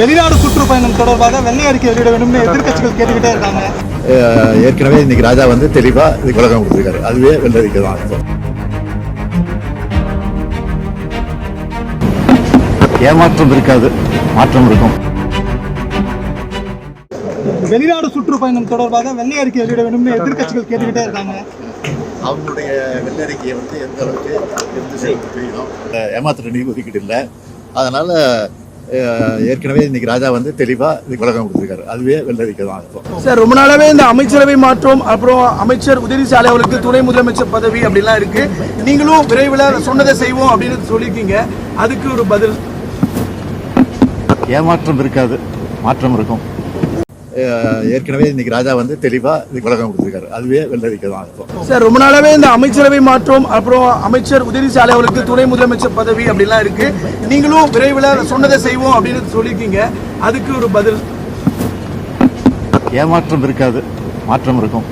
வெளிநாடு சுற்றுப்பயணம் தொடர்பாக வெள்ளை அறிக்கை வெளியிட வேண்டும்னு எதிர்க்கட்சிகள் கேட்டுக்கிட்டே இருக்காங்க. ஏற்கனவே இன்னைக்கு ராஜா வந்து தெளிவா இதுக்கு விளக்கம் கொடுத்துருக்காரு. அதுவே வெள்ளரிக்கை தான். அர்த்தம் ஏமாற்றம் இருக்காது மாற்றம் இருக்கும். வெளிநாடு சுற்றுப்பயணம் தொடர்பாக வெள்ளை அறிக்கை வெளியிட வேண்டும்னு எதிர்க்கட்சிகள் கேட்டுக்கிட்டே இருக்காங்க. அவங்களுடைய வெள்ளரிக்கையை வந்து எந்த அளவுக்கு இருந்து தெரியும் ஏமாற்ற நிதி ஒதுக்கீடு இல்லை. அதனால ஏற்கனவே இன்னைக்கு ராஜா வந்து தெளிவா இதுக்கு விளக்கம் கொடுத்துருக்காரு. அதுவே வெள்ளரிக்கை தான் அர்த்தம் சார் ரொம்ப நாளாவே இந்த அமைச்சரவை மாற்றம் அப்புறம் அமைச்சர் உதயநிதி அவர்களுக்கு துணை முதலமைச்சர் பதவி அப்படிலாம் இருக்கு. நீங்களும் விரைவில் சொன்னதை செய்வோம் அப்படின்னு சொல்லியிருக்கீங்க. அதுக்கு ஒரு பதில். ஏமாற்றம் இருக்காது. மாற்றம் இருக்கும். ஏற்கனவே இன்னைக்கு ராஜா வந்து தெளிவா இதுக்கு விளக்கம் கொடுத்துருக்காரு. அதுவே வெள்ளரிக்கை தான் அர்த்தம். சார் ரொம்ப நாளாவே இந்த அமைச்சரவை மாற்றம். அப்புறம் அமைச்சர் உதயநிதி அவர்களுக்கு துணை முதலமைச்சர் பதவி அப்படிலாம் இருக்கு. நீங்களும் விரைவில் சொன்னதை செய்வோம் அப்படின்னு சொல்லியிருக்கீங்க. அதுக்கு ஒரு பதில். ஏமாற்றம் இருக்காது. மாற்றம் இருக்கும்.